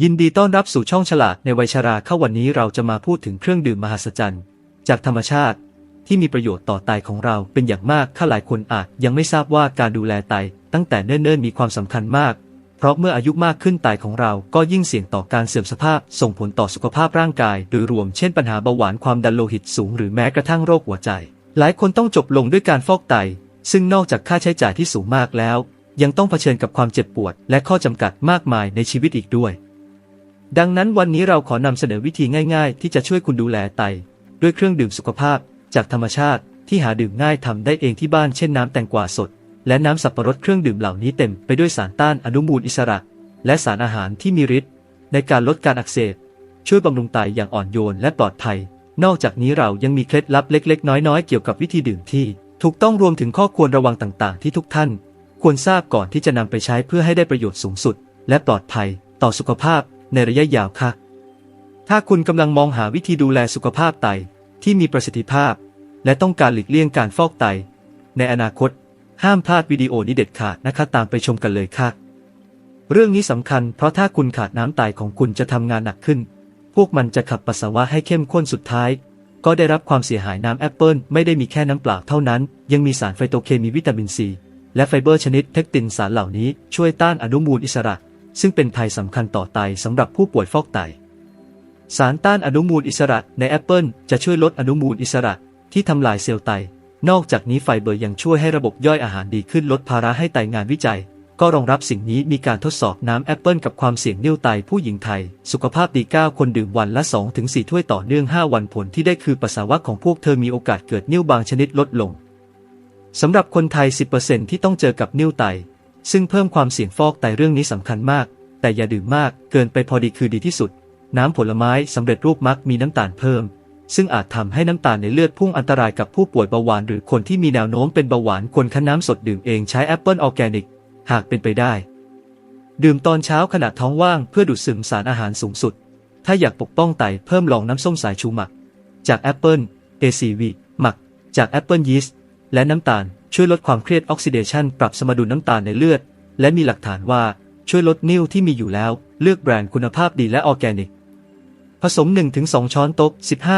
ยินดีต้อนรับสู่ช่องฉลาดในวัยชราเข้าวันนี้เราจะมาพูดถึงเครื่องดื่มมหัศจรรย์ จากธรรมชาติ ที่มีประโยชน์ต่อไตของเราเป็นอย่างมากข้าหลายคนอาจยังไม่ทราบว่าการดูแลไตตั้งแต่เนิ่นๆมีความสำคัญมาก เพราะเมื่ออายุมากขึ้นไตของเราก็ยิ่งเสี่ยงต่อการเสื่อมสภาพ ส่งผลต่อสุขภาพร่างกาย โดยรวมเช่นปัญหาเบาหวานความดันโลหิตสูงหรือแม้กระทั่งโรคหัวใจ หลายคนต้องจบลงด้วยการฟอกไต ซึ่งนอกจากค่าใช้จ่ายที่สูงมากแล้ว ยังต้องเผชิญกับความเจ็บปวด และข้อจำกัดมากมายในชีวิตอีกด้วย ดังนั้นวันนี้เราขอนำเสนอวิธีง่ายๆ ที่จะช่วยคุณดูแลไต ด้วยเครื่องดื่มสุขภาพ จากธรรมชาติที่หาดื่มง่ายทำได้เองที่บ้านเช่นน้ำแตงกวาสด และน้ำสับปะรดเครื่องดื่มเหล่านี้เต็มไปด้วยสารต้านอนุมูลอิสระ และสารอาหารที่มีฤทธิ์ในการลดการอักเสบช่วยบำรุงไตอย่างอ่อนโยนและปลอดภัย นอกจากนี้เรายังมีเคล็ดลับเล็กๆ น้อยๆ เกี่ยวกับวิธีดื่มที่ ถูกต้องรวมถึงข้อควรระวังต่างๆ ที่ทุกท่าน ควรทราบก่อนที่จะนำไปใช้เพื่อให้ได้ประโยชน์สูงสุด และปลอดภัย ต่อสุขภาพ ในระยะยาวค่ะ ถ้าคุณกำลังมองหาวิธีดูแลสุขภาพไตที่มีประสิทธิภาพ และต้องการหลีกเลี่ยงการฟอกไต ในอนาคต ห้ามพลาดวิดีโอนี้เด็ดขาดนะคะตามไปชมกันเลยค่ะ เรื่องนี้สำคัญเพราะถ้าคุณขาดน้ำไตของคุณจะทำงานหนักขึ้น พวกมันจะขับปัสสาวะให้เข้มข้นสุดท้าย ก็ได้รับความเสียหายน้ำแอปเปิลไม่ได้มีแค่น้ำเปล่าเท่านั้น ยังมีสารไฟโตเคมีวิตามินซีและไฟเบอร์ชนิดเทคตินสารเหล่านี้ช่วยต้านอนุมูลอิสระ ซึ่งเป็นภัยสำคัญต่อไตสำหรับผู้ป่วยฟอกไต สารต้านอนุมูลอิสระในแอปเปิลจะช่วยลดอนุมูลอิสระที่ทำลายเซลล์ไต นอกจากนี้ไฟเบอร์ยังช่วยให้ระบบย่อยอาหารดีขึ้นลดภาระให้ไตงานวิจัย ก็รองรับสิ่งนี้มีการทดสอบน้ำแอปเปิลกับความเสี่ยงนิ่วไตผู้หญิงไทย สุขภาพดี 9 คนดื่มวันละ 2-4 ถ้วยต่อเนื่อง 5 วันผลที่ได้คือปัสสาวะของพวกเธอมีโอกาสเกิดนิ่วบางชนิดลดลงสำหรับคนไทย 10%ที่ต้องเจอกับนิ่วไต ซึ่งเพิ่มความเสี่ยงฟอกไตเรื่องนี้สำคัญมาก แต่อย่าดื่มมากเกินไปพอดีคือดีที่สุด น้ำผลไม้สำเร็จรูปมักมีน้ำตาลเพิ่ม ซึ่งอาจทำให้น้ำตาลในเลือดพุ่งอันตรายกับผู้ป่วยเบาหวาน หรือคนที่มีแนวโน้มเป็นเบาหวานควรคั้นน้ำสดดื่มเองใช้แอปเปิลออร์แกนิก หากเป็นไปได้ ดื่มตอนเช้าขณะท้องว่างเพื่อดูดซึมสารอาหารสูงสุด ถ้าอยากปกป้องไตเพิ่มลองน้ำส้มสายชูหมัก จากแอปเปิล ACV หมัก จากแอปเปิลยีสต์และน้ำตาล ช่วยลดความเครียดออกซิเดชันปรับสมดุลน้ำตาลในเลือด และมีหลักฐานว่าช่วยลดนิ่วที่มีอยู่แล้ว เลือกแบรนด์คุณภาพดีและออร์แกนิก ผสม 1-2 ช้อนโต๊ะ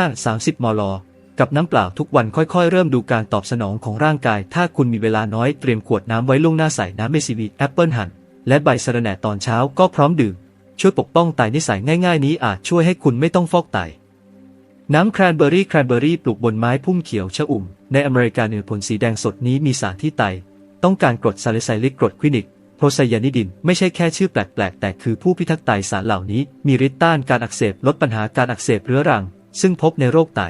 15-30 มล กับน้ำเปล่าทุกวันค่อยๆ เริ่มดูการตอบสนองของร่างกาย ถ้าคุณมีเวลาน้อยเตรียมขวดน้ำไว้ล่วงหน้าใส่น้ำเมซิวีแอปเปิลหั่นและใบสะระแหน่ตอนเช้าก็พร้อมดื่ม ช่วยปกป้องไตนิสัยง่าย ๆ นี้อาจช่วยให้คุณไม่ต้องฟอกไตน้ำแครนเบอร์รี่แครนเบอร์รี่ปลูกบนไม้พุ่มเขียวชะอุ่ม ในอเมริกาเนื้อผลสีแดงสดนี้มีสารที่ไต ต้องการกรดซาลิไซลิกกรดควินิกโพไซยานิดินไม่ใช่แค่ชื่อแปลกๆ แต่คือผู้พิทักษ์ไตสารเหล่านี้ มีฤทธิ์ต้านการอักเสบลดปัญหาการอักเสบเรื้อรัง ซึ่งพบในโรคไต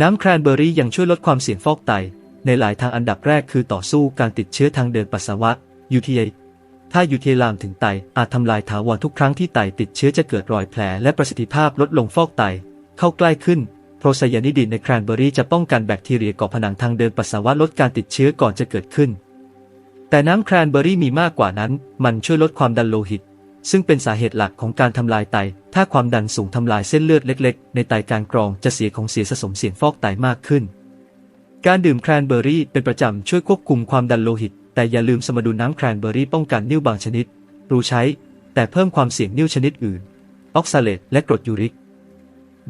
น้ำแครนเบอร์รี่ยังช่วยลดความเสี่ยงฟอกไต ในหลายทางอันดับแรกคือต่อสู้การติดเชื้อทางเดินปัสสาวะ UTI ถ้า UTI ลามถึงไตอาจทำลายถาวรทุกครั้งที่ไตติดเชื้อจะเกิดรอยแผลและประสิทธิภาพลดลงฟอกไต เข้าใกล้ขึ้น โพรไซยานิดินในแครนเบอร์รี่จะป้องกันแบคทีเรียเกาะผนังทางเดินปัสสาวะลดการติดเชื้อก่อนจะเกิดขึ้น แต่น้ำแครนเบอร์รี่มีมากกว่านั้น มันช่วยลดความดันโลหิต ซึ่งเป็นสาเหตุหลักของการทำลายไต ถ้าความดันสูงทำลายเส้นเลือดเล็ก ๆ ในไตการกรองจะเสียของเสียสะสมเสี่ยงฟอกไตมากขึ้น การดื่มแครนเบอร์รี่เป็นประจำช่วยควบคุมความดันโลหิต แต่อย่าลืมสมดุลน้ำแครนเบอร์รี่ป้องกันนิ่วบางชนิด รู้ใช้ แต่เพิ่มความเสี่ยงนิ่วชนิดอื่น ออกซาเลตและกรดยูริก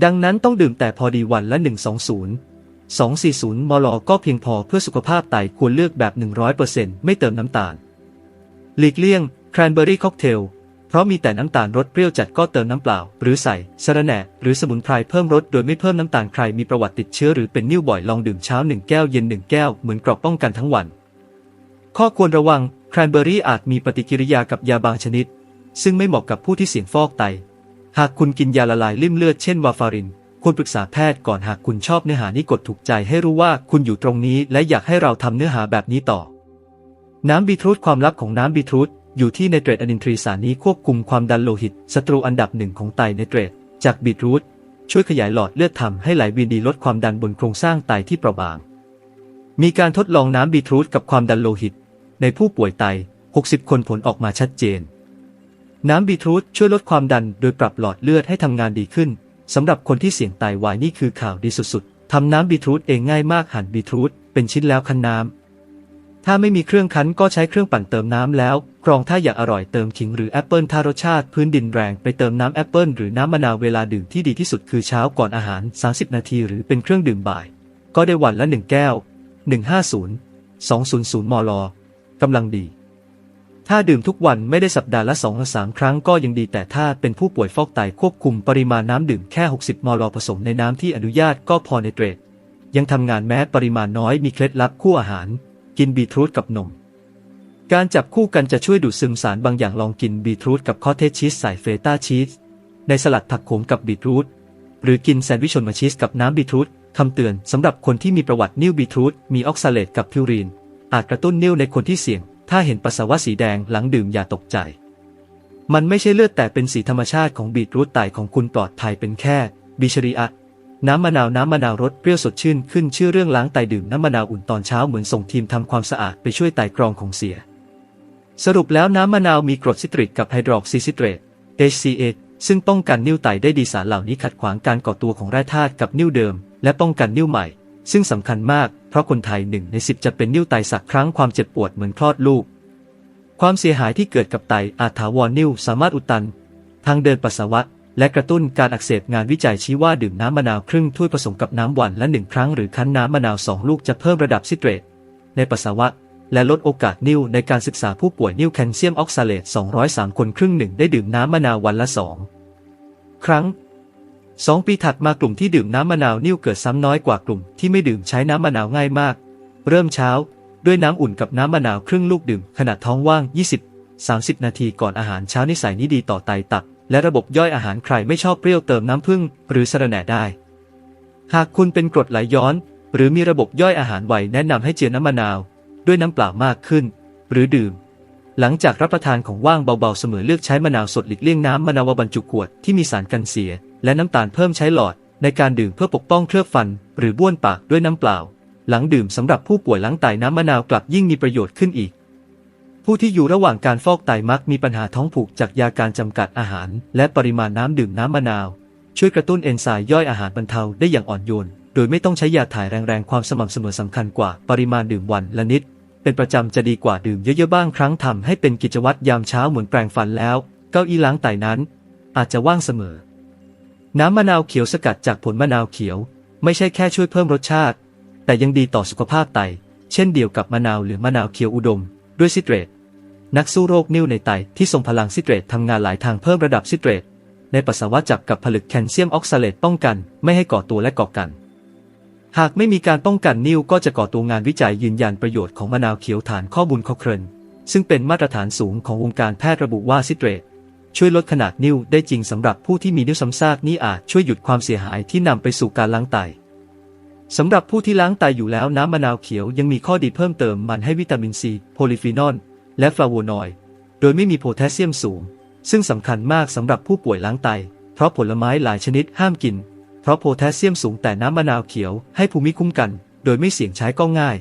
ดังนั้นต้องดื่มแต่พอดีวันละ 120 240 มลก็เพียงพอเพื่อสุขภาพไตควรเลือกแบบ 100%ไม่เติมน้ำตาล หลีกเลี่ยงแครนเบอร์รี่ค็อกเทล เพราะมีแต่น้ำตาลรสเปรี้ยวจัดก็เติมน้ำเปล่า หรือใส่สะระแหน่หรือสมุนไพรเพิ่มรสโดยไม่เพิ่มน้ำตาลใครมีประวัติติดเชื้อหรือเป็นนิ่วบ่อยลองดื่มเช้า 1 แก้วเย็น 1 แก้วเหมือนกรอบป้องกันทั้งวัน ข้อควรระวังแครนเบอร์รี่อาจมีปฏิกิริยากับยาบางชนิด ซึ่งไม่เหมาะกับผู้ที่เสี่ยงฟอกไต หากคุณกินยาละลายลิ่มเลือดเช่นวาฟาริน ควรปรึกษาแพทย์ก่อนหากคุณชอบเนื้อหานี้กดถูกใจให้รู้ว่าคุณอยู่ตรงนี้ และอยากให้เราทำเนื้อหาแบบนี้ต่อ น้ำบีทรูทความลับของน้ำบีทรูทอยู่ที่ไนเตรตอะนินทรีสารนี้ควบคุมความดันโลหิตศัตรูอันดับหนึ่งของไตไนเตรตจากบีทรูทช่วยขยายหลอดเลือดทำให้ไหลเวียนดีลดความดันบนโครงสร้างไตที่เปราะบาง มีการทดลองน้ำบีทรูทกับความดันโลหิต ในผู้ป่วยไต 60 คนผลออกมาชัดเจน น้ำบีทรูทช่วยลดความดันโดยปรับหลอดเลือดให้ทำงานดีขึ้นสำหรับคนที่เสี่ยงไตวายนี่คือข่าวดีสุดๆทำน้ำบีทรูทเองง่ายมากหั่นบีทรูทเป็นชิ้นแล้วคั้นน้ำถ้าไม่มีเครื่องคั้นก็ใช้เครื่องปั่นเติมน้ำแล้วกรองถ้าอยากอร่อยเติมขิงหรือแอปเปิลถ้ารสชาติพื้นดินแรงไปเติมน้ำแอปเปิลหรือน้ำมะนาวเวลาดื่มที่ดีที่สุดคือเช้าก่อนอาหาร 30 นาทีหรือเป็นเครื่องดื่มบ่าย ก็ได้วันละ 1 แก้ว 150 200มลกำลังดี ถ้าดื่มทุกวันไม่ได้สัปดาห์ละ2หรือ3ครั้งก็ยังดีแต่ถ้าเป็นผู้ป่วยฟอกไตควบคุมปริมาณน้ำดื่มแค่ 60 มลผสมในน้ำที่อนุญาตก็พอในเตรดยังทำงานแม้ปริมาณน้อยมีเคล็ดลับคู่อาหาร กินบีทรูทกับนม การจับคู่กันจะช่วยดูดซึมสารบางอย่างลองกินบีทรูทกับคอเทจชีสใส่เฟต้าชีสในสลัดผักโขมกับบีทรูทหรือกินแซนด์วิชชนมาชีสกับน้ำบีทรูทคำเตือนสำหรับคนที่มีประวัตินิ่วบีทรูทมีออกซาเลตกับพิวรีน อาจกระตุ้นนิ่วในคนที่เสี่ยง ถ้าเห็นปัสสาวะสีแดงหลังดื่มอย่าตกใจ มันไม่ใช่เลือดแต่เป็นสีธรรมชาติของบีทรูทไตของคุณปลอดภัยเป็นแค่บิชรีอะน้ำมะนาวน้ำมะนาวรสเปรี้ยวสดชื่นขึ้นชื่อเรื่องล้างไตดื่มน้ำมะนาวอุ่นตอนเช้าเหมือนส่งทีมทำความสะอาดไปช่วยไตกรองของเสีย สรุปแล้วน้ำมะนาวมีกรดซิตริกกับไฮดรอกซิซิเตรต HCA ซึ่งป้องกันนิ่วไตได้ดีสารเหล่านี้ขัดขวางการก่อตัวของแร่ธาตุกับนิ่วเดิม และป้องกันนิ่วใหม่ ซึ่งสำคัญมาก ราะคนไทยหนึ่งในสิบจะเป็นนิ่วไตสักครั้งความเจ็บปวดเหมือนคลอดลูก ความเสียหายที่เกิดกับไตอาจถาวรนิ่วสามารถอุดตัน ทางเดินปัสสาวะ และกระตุ้นการอักเสบงานวิจัยชี้ว่าดื่มน้ำมะนาวครึ่งถ้วยผสมกับน้ำหวันละหนึ่งครั้งหรือคั้นน้ำมะนาวสองลูกจะเพิ่มระดับซิเตรตในปัสสาวะและลดโอกาสนิ่วในการศึกษาผู้ป่วยนิ่วแคลเซียมออกซาเลต203 คนครึ่งหนึ่งได้ดื่มน้ำมะนาววันละ 2 ครั้ง 2ปีถัดมากลุ่มที่ดื่มน้ำมะนาวนิ่วเกิดซ้ำน้อยกว่ากลุ่มที่ไม่ดื่มใช้น้ำมะนาวง่ายมาก เริ่มเช้า ด้วยน้ำอุ่นกับน้ำมะนาวครึ่งลูกดื่มขณะท้องว่าง 20 30 นาทีก่อนอาหารเช้านิสัยนี้ดีต่อไตตับและระบบย่อยอาหารใครไม่ชอบเปรี้ยวเติมน้ำผึ้งหรือสะระแหน่ได้ หากคุณเป็นกรดไหลย้อน หรือมีระบบย่อยอาหารไวแนะนำให้เจือน้ำมะนาว ด้วยน้ำเปล่ามากขึ้น หรือดื่ม หลังจากรับประทานของว่างเบาๆเสมอเลือกใช้มะนาวสดหลีกเลี่ยงน้ำมะนาวบรรจุขวดที่มีสารกันเสีย และน้ำตาลเพิ่มใช้หลอดในการดื่มเพื่อปกป้องเคลือบฟัน หรือบ้วนปากด้วยน้ำเปล่า หลังดื่มสำหรับผู้ป่วยล้างไตน้ำมะนาวกลับยิ่งมีประโยชน์ขึ้นอีก ผู้ที่อยู่ระหว่างการฟอกไตมักมีปัญหาท้องผูกจากยาการจำกัดอาหาร และปริมาณน้ำดื่มน้ำมะนาว ช่วยกระตุ้นเอนไซม์ย่อยอาหารบรรเทาได้อย่างอ่อนโยน โดยไม่ต้องใช้ยาถ่ายแรงๆความสม่ำเสมอสำคัญกว่าปริมาณดื่มวันละนิด เป็นประจำจะดีกว่าดื่มเยอะๆบ้างครั้งทำให้เป็นกิจวัตรยามเช้าเหมือนแปรงฟันแล้ว เก้าอี้ล้างไตนั้น อาจจะว่างเสมอ น้ำมะนาวเขียวสกัดจากผลมะนาวเขียว ไม่ใช่แค่ช่วยเพิ่มรสชาติ แต่ยังดีต่อสุขภาพไต เช่นเดียวกับมะนาวหรือมะนาวเขียวอุดม ด้วยซิเตรต นักสู้โรคนิ่วในไตที่ทรงพลังซิเตรตทำงานหลายทางเพิ่มระดับซิเตรต ในปัสสาวะจับกับผลึกแคลเซียมออกซาเลตป้องกัน ไม่ให้ก่อตัวและก่อกัน หากไม่มีการป้องกันนิ่วก็จะก่อตัวงานวิจัยยืนยันประโยชน์ของมะนาวเขียวฐานข้อมูลคอเครนซึ่งเป็นมาตรฐานสูงของวงการแพทย์ระบุว่าซิเตรต ช่วยลดขนาดนิ่วได้จริงสำหรับผู้ที่มีนิ่วซ้ำซากนี่อาจช่วยหยุดความเสียหายที่นำไปสู่การล้างไตสำหรับผู้ที่ล้างไตอยู่แล้วน้ำมะนาวเขียวยังมีข้อดีเพิ่มเติมมันให้วิตามินซี โพลิฟีนอล และฟลาโวนอยด์ โดยไม่มีโพแทสเซียมสูง ซึ่งสำคัญมากสำหรับผู้ป่วยล้างไต เพราะผลไม้หลายชนิดห้ามกิน เพราะโพแทสเซียมสูงแต่น้ำมะนาวเขียวให้ภูมิคุ้มกัน โดยไม่เสี่ยงใช้ก็ง่าย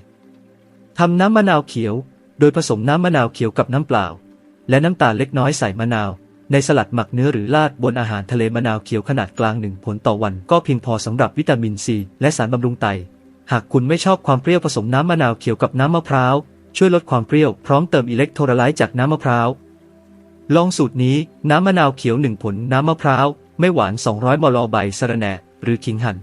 ทำน้ำมะนาวเขียว โดยผสมน้ำมะนาวเขียวกับน้ำเปล่า และน้ำตาลเล็กน้อยใส่มะนาว ในสลัดหมักเนื้อหรือราดบนอาหารทะเลมะนาวเขียวขนาดกลางหนึ่งผลต่อวันก็เพียงพอสำหรับวิตามินซีและสารบำรุงไต หากคุณไม่ชอบความเปรี้ยวผสมน้ำมะนาวเขียวกับน้ำมะพร้าว ช่วยลดความเปรี้ยวพร้อมเติมอิเล็กโทรไลต์จากน้ำมะพร้าว ลองสูตรนี้น้ำมะนาวเขียวหนึ่งผลน้ำมะพร้าว ไม่หวาน 200 มลใบสะระแหน่หรือขิงหั่น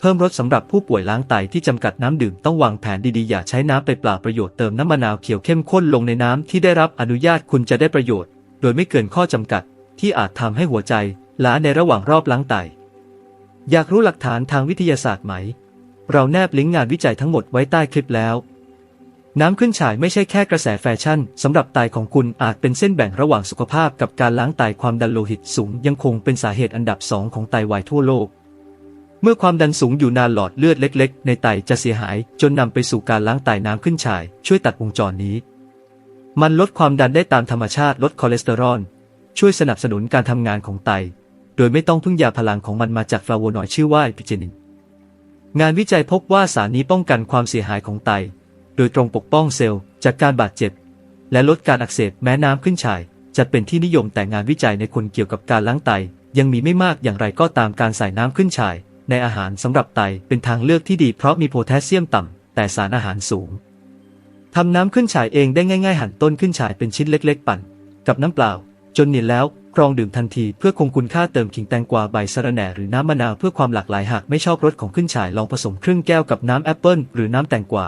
เพิ่มรสสำหรับผู้ป่วยล้างไตที่จำกัดน้ำดื่มต้องวางแผนดีๆอย่าใช้น้ำไปเปล่าประโยชน์เติมน้ำมะนาวเขียวเข้มข้นลงในน้ำที่ได้รับอนุญาตคุณจะได้ประโยชน์ โดยไม่เกินข้อจำกัด ที่อาจทำให้หัวใจล้าในระหว่างรอบล้างไต อยากรู้หลักฐานทางวิทยาศาสตร์ไหม เราแนบลิงก์งานวิจัยทั้งหมดไว้ใต้คลิปแล้ว น้ำขึ้นฉายไม่ใช่แค่กระแสแฟชั่นสำหรับไตของคุณอาจเป็นเส้นแบ่งระหว่างสุขภาพกับการล้างไตความดันโลหิตสูง ยังคงเป็นสาเหตุอันดับสองของไตวายทั่วโลกเมื่อความดันสูงอยู่นานหลอดเลือดเล็ก ๆ ในไตจะเสียหาย จนนำไปสู่การล้างไตน้ำขึ้นฉาย ช่วยตัดวงจรนี้ มันลดความดันได้ตามธรรมชาติลดคอเลสเตอรอล ช่วยสนับสนุนการทำงานของไต โดยไม่ต้องพึ่งยาพลังของมันมาจากฟลาโวนอยด์ชื่อว่าอิพิเจนิน งานวิจัยพบว่าสารนี้ป้องกันความเสียหายของไต โดยตรงปกป้องเซลล์จากการบาดเจ็บ และลดการอักเสบแม้น้ำขึ้นฉายจะเป็นที่นิยมแต่งานวิจัยในคนเกี่ยวกับการล้างไต ยังมีไม่มากอย่างไรก็ตามการใส่น้ำขึ้นฉาย ในอาหารสำหรับไตเป็นทางเลือกที่ดีเพราะมีโพแทสเซียมต่ำแต่สารอาหารสูง ทำน้ำขึ้นฉายเองได้ง่ายๆ หั่นต้นขึ้นฉายเป็นชิ้นเล็ก ๆ ปั่น กับน้ำเปล่า จนเนียนแล้วกรองดื่มทันทีเพื่อคงคุณค่าเติมขิงแตงกวาใบสะระแหน่หรือน้ำมะนาวเพื่อความหลากหลายหากไม่ชอบรสของขึ้นฉายลองผสมครึ่งแก้วกับน้ำแอปเปิลหรือน้ำแตงกวา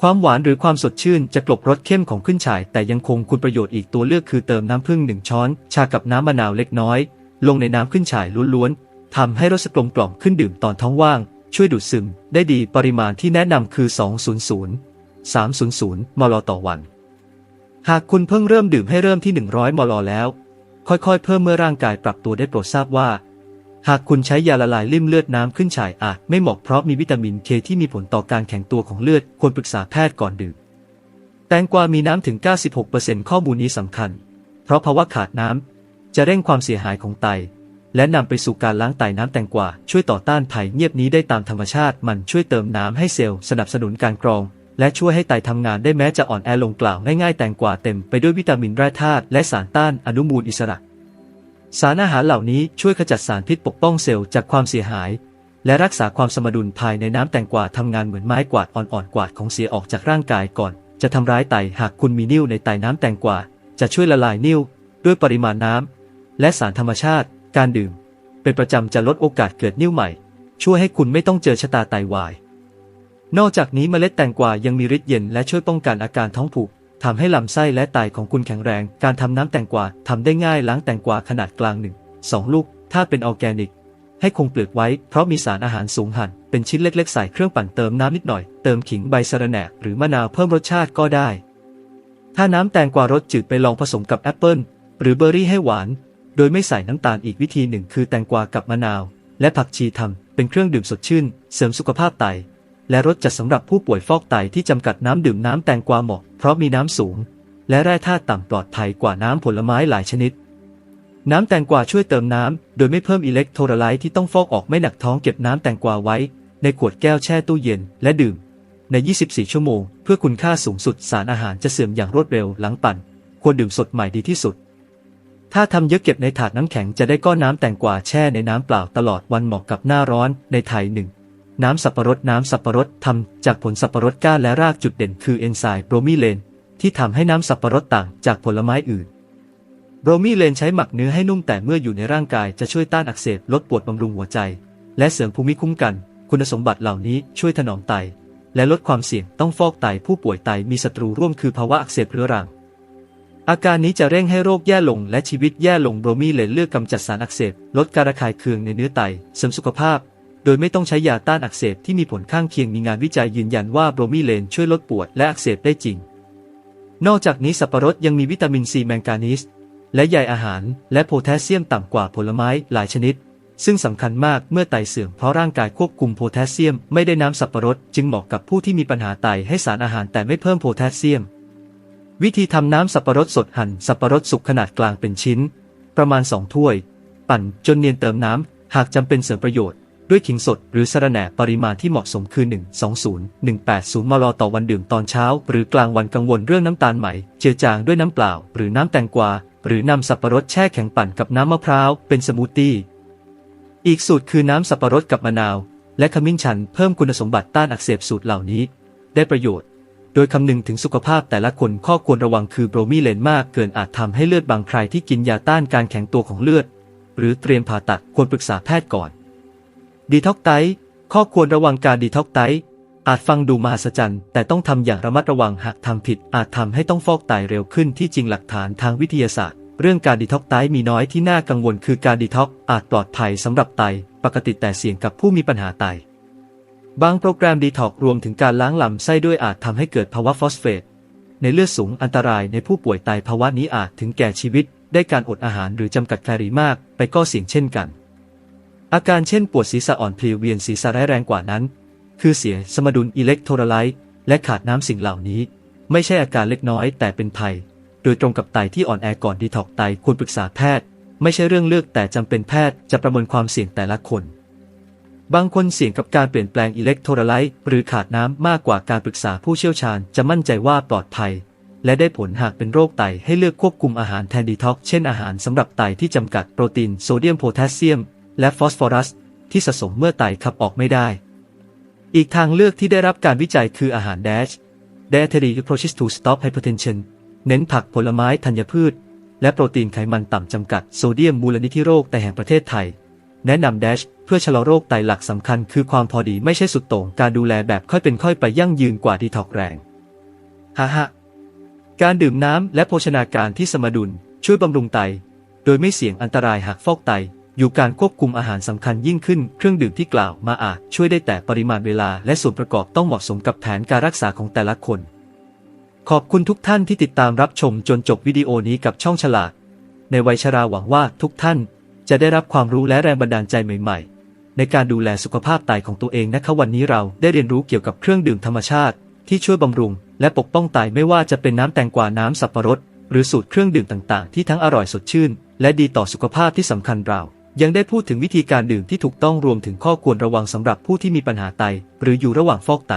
ความหวานหรือความสดชื่นจะกลบรสเข้มของขึ้นฉาย แต่ยังคงคุณประโยชน์อีกตัวเลือกคือเติมน้ำผึ้งหนึ่งช้อน ชากับน้ำมะนาวเล็กน้อย ลงในน้ำขึ้นฉายล้วนๆทำให้รสกลมกล่อมขึ้นดื่มตอนท้องว่าง ช่วยดูดซึม ได้ดีปริมาณที่แนะนำคือ 200 300 มลต่อวัน หากคุณเพิ่งเริ่มดื่มให้เริ่มที่ 100 มลแล้ว ค่อยๆ เพิ่มเมื่อร่างกายปรับตัวได้โปรดทราบว่า หากคุณใช้ยาละลายลิ่มเลือดน้ำขึ้นฉายอาจไม่เหมาะเพราะมีวิตามินเคที่มีผลต่อการแข็งตัวของเลือดควรปรึกษาแพทย์ก่อนดื่ม แตงกวามีน้ำถึง 96%ข้อมูลนี้สำคัญ เพราะภาวะขาดน้ำจะเร่งความเสียหายของไตและนำไปสู่การล้างไตน้ำแตงกวาช่วยต่อต้านภัยเงียบนี้ได้ตามธรรมชาติ มันช่วยเติมน้ำให้เซลล์สนับสนุนการกรอง และช่วยให้ไตทำงานได้แม้จะอ่อนแอลงกล่าวง่ายๆ แตงกวาเต็มไปด้วยวิตามินแร่ธาตุและสารต้านอนุมูลอิสระ สารอาหารเหล่านี้ช่วยขจัดสารพิษปกป้องเซลล์จากความเสียหาย และรักษาความสมดุลภายในน้ำแตงกวาทำงานเหมือนไม้กวาดอ่อนๆกวาดของเสียออกจากร่างกายก่อน จะทำร้ายไตหากคุณมีนิ่วในไตน้ำแตงกวาจะช่วยละลายนิ่วด้วยปริมาณน้ำและสารธรรมชาติ การดื่ม เป็นประจำจะลดโอกาสเกิดนิ่วใหม่ ช่วยให้คุณไม่ต้องเจอชะตาไตวาย นอกจากนี้เมล็ดแตงกวายังมีฤทธิ์เย็นและช่วยป้องกันอาการท้องผูกทำให้ลำไส้และไตของคุณแข็งแรง การทำน้ำแตงกวาทำได้ง่ายล้างแตงกวาขนาดกลางหนึ่งสองลูก ถ้าเป็นออร์แกนิก ให้คงเปลือกไว้ เพราะมีสารอาหารสูงหั่น เป็นชิ้นเล็กๆ ใส่เครื่องปั่นเติมน้ำนิดหน่อย เติมขิงใบสะระแหน่หรือมะนาวเพิ่มรสชาติก็ได้ ถ้าน้ำแตงกวารสจืดไปลองผสมกับแอปเปิลหรือเบอร์รี่ให้หวาน โดยไม่ใส่น้ำตาลอีกวิธีหนึ่งคือแตงกวากับมะนาว และผักชีทำเป็นเครื่องดื่มสดชื่น เสริมสุขภาพไต และรสจัดสำหรับผู้ป่วยฟอกไตที่จำกัดน้ำดื่มน้ำแตงกวาเหมาะเพราะมีน้ำสูง และแร่ธาตุต่ำปลอดภัยกว่าน้ำผลไม้หลายชนิด น้ำแตงกวาช่วยเติมน้ำ โดยไม่เพิ่มอิเล็กโทรไลต์ที่ต้องฟอกออกไม่หนักท้องเก็บน้ำแตงกวาไว้ ในขวดแก้วแช่ตู้เย็น และดื่ม ใน 24 ชั่วโมง เพื่อคุณค่าสูงสุดสารอาหารจะเสื่อมอย่างรวดเร็วหลังปั่น ควรดื่มสดใหม่ดีที่สุด ถ้าทำเยอะเก็บในถาดน้ำแข็งจะได้ก้อนน้ำแตงกวาแช่ในน้ำเปล่าตลอดวันเหมาะกับหน้าร้อนในไทยหนึ่ง น้ำสับปะรดน้ำสับปะรดทำจากผลสับปะรดก้านและรากจุดเด่นคือเอนไซม์โบรมิเลน ที่ทำให้น้ำสับปะรดต่างจากผลไม้อื่น โบรมิเลนใช้หมักเนื้อให้นุ่มแต่เมื่ออยู่ในร่างกายจะช่วยต้านอักเสบลดปวดบำรุงหัวใจ และเสริมภูมิคุ้มกัน คุณสมบัติเหล่านี้ช่วยถนอมไต และลดความเสี่ยงต้องฟอกไตผู้ป่วยไตมีศัตรูร่วมคือภาวะอักเสบเรื้อรังอาการนี้จะเร่งให้โรคแย่ลงและชีวิตแย่ลงโบรมีเลนเลือกกำจัดสารอักเสบ ลดการระคายเคืองในเนื้อไต เสริมสุขภาพ โดยไม่ต้องใช้ยาต้านอักเสบที่มีผลข้างเคียงมีงานวิจัยยืนยันว่าโบรมีเลนช่วยลดปวดและอักเสบได้จริง นอกจากนี้สับปะรดยังมีวิตามินซีแมงกานีสและใยอาหาร และโพแทสเซียมต่ำกว่าผลไม้หลายชนิด ซึ่งสำคัญมากเมื่อไตเสื่อมเพราะร่างกายควบคุมโพแทสเซียมไม่ได้น้ำสับปะรดจึงเหมาะกับผู้ที่มีปัญหาไตให้สารอาหารแต่ไม่เพิ่มโพแทสเซียม วิธีทำน้ำสับปะรดสดหั่นสับปะรดสุกขนาดกลางเป็นชิ้น ประมาณ 2 ถ้วย ปั่นจนเนียนเติมน้ำหากจำเป็นเสริมประโยชน์ ด้วยขิงสดหรือสะระแหน่ปริมาณที่เหมาะสมคือ 120 180 มลต่อวันดื่มตอนเช้า หรือกลางวันกังวลเรื่องน้ำตาลไหม เจือจางด้วยน้ำเปล่า หรือน้ำแตงกวา หรือนำสับปะรดแช่แข็งปั่นกับน้ำมะพร้าวเป็นสมูทตี้ อีกสูตรคือน้ำสับปะรดกับมะนาว และขมิ้นชันเพิ่มคุณสมบัติต้านอักเสบสูตรเหล่านี้ ได้ประโยชน์ โดยคำนึงถึงสุขภาพแต่ละคนข้อควรระวังคือโบรมีเลนมากเกินอาจทำให้เลือดบางใครที่กินยาต้านการแข็งตัวของเลือด หรือเตรียมผ่าตัดควรปรึกษาแพทย์ก่อน ดีท็อกไตข้อควรระวังการดีท็อกไตอาจฟังดูมหัศจรรย์แต่ต้องทำอย่างระมัดระวังหากทำผิด อาจทำให้ต้องฟอกไตเร็วขึ้นที่จริงหลักฐานทางวิทยาศาสตร์ เรื่องการดีท็อกไตมีน้อยที่น่ากังวลคือการดีท็อกอาจปลอดภัยสำหรับไต ปกติแต่เสี่ยงกับผู้มีปัญหาไต บางโปรแกรมดีท็อกรวมถึงการล้างลำไส้ด้วยอาจทำให้เกิดภาวะฟอสเฟต ในเลือดสูงอันตรายในผู้ป่วยไตภาวะนี้อาจถึงแก่ชีวิต ได้การอดอาหารหรือจำกัดแคลอรี่มาก ไปก็เสี่ยงเช่นกัน อาการเช่นปวดศีรษะอ่อนเพลียเวียนศีรษะร้ายแรงกว่านั้น คือเสียสมดุลอิเล็กโทรไลต์และขาดน้ำสิ่งเหล่านี้ ไม่ใช่อาการเล็กน้อยแต่เป็นภัย โดยตรงกับไตที่อ่อนแอก่อนดีท็อกไตควรปรึกษาแพทย์ ไม่ใช่เรื่องเลือกแต่จำเป็นแพทย์จะประเมินความเสี่ยงแต่ละคน บางคนเสี่ยงกับการเปลี่ยนแปลงอิเล็กโทรไลต์หรือขาดน้ำมากกว่าการปรึกษาผู้เชี่ยวชาญจะมั่นใจว่าปลอดภัย และได้ผลหากเป็นโรคไตให้เลือกควบคุมอาหารแทนดีท็อกเช่นอาหารสำหรับไตที่จำกัดโปรตีนโซเดียมโพแทสเซียม และฟอสฟอรัส ที่สะสมเมื่อไตขับออกไม่ได้ อีกทางเลือกที่ได้รับการวิจัยคืออาหารแดช dietary approaches to stop hypertension เน้นผักผลไม้ธัญพืช และโปรตีนไขมันต่ำจำกัดโซเดียมมูลนิธิโรคไตแห่งประเทศไทย แนะนำ Dash เพื่อชะลอโรคไตหลักสำคัญคือความพอดีไม่ใช่สุดโต่งการดูแลแบบค่อยเป็นค่อยไปยั่งยืนกว่าดีท็อกแรงฮ่าฮะการดื่มน้ำและโภชนาการที่สมดุลช่วยบำรุงไต โดยไม่เสี่ยงอันตรายหากฟอกไต อยู่การควบคุมอาหารสำคัญยิ่งขึ้น เครื่องดื่มที่กล่าวมาอาจช่วยได้แต่ปริมาณเวลาและส่วนประกอบต้องเหมาะสมกับแผนการรักษาของแต่ละคน ขอบคุณทุกท่านที่ติดตามรับชมจนจบวิดีโอนี้กับช่องฉลาด ในวัยชราหวังว่าทุกท่านจะได้รับความรู้และแรงบันดาลใจใหม่ ๆ ในการดูแลสุขภาพไตของตัวเองนะคะวันนี้เราได้เรียนรู้เกี่ยวกับเครื่องดื่มธรรมชาติ ที่ช่วยบำรุง และปกป้องไตไม่ว่าจะเป็นน้ำแตงกวาน้ำสับปะรด หรือสูตรเครื่องดื่มต่างๆ ที่ทั้งอร่อยสดชื่น และดีต่อสุขภาพที่สำคัญเรา ยังได้พูดถึงวิธีการดื่มที่ถูกต้องรวมถึงข้อควรระวังสำหรับผู้ที่มีปัญหาไต หรืออยู่ระหว่างฟอกไต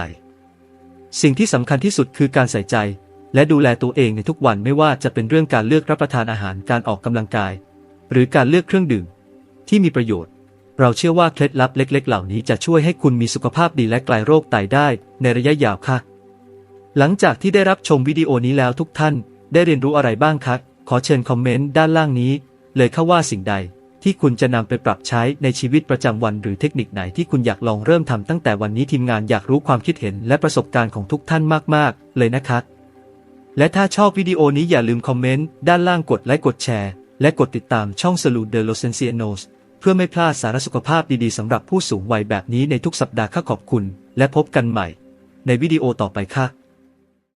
สิ่งที่สำคัญที่สุดคือการใส่ใจ และดูแลตัวเองในทุกวันไม่ว่าจะเป็นเรื่องการเลือกรับประทานอาหารการออกกำลังกาย หรือการเลือกเครื่องดื่ม ที่มีประโยชน์ เราเชื่อว่าเคล็ดลับเล็ก ๆ เหล่านี้จะช่วยให้คุณมีสุขภาพดีและไกลโรคไตได้ ในระยะยาวค่ะ หลังจากที่ได้รับชมวิดีโอนี้แล้วทุกท่าน ได้เรียนรู้อะไรบ้างคะขอเชิญคอมเมนต์ด้านล่างนี้ เลยค่ะว่าสิ่งใด ที่คุณจะนำไปปรับใช้ในชีวิตประจำวัน หรือเทคนิคไหนที่คุณอยากลองเริ่มทำตั้งแต่วันนี้ทีมงานอยากรู้ความคิดเห็นและประสบการณ์ของทุกท่านมาก ๆ เลยนะคะ และถ้าชอบวิดีโอนี้อย่าลืมคอมเมนต์ด้านล่างกดไลค์กดแชร์ และกดติดตามช่อง s l u de los Ancianos เพื่อไม่พลาดสารสุขภาพดีๆสำหรับผู้สูงวัยแบบนี้ในทุกสัปดาห์ค่ะขอบคุณ และพบกันใหม่ ในวิดีโอต่อไปค่ะ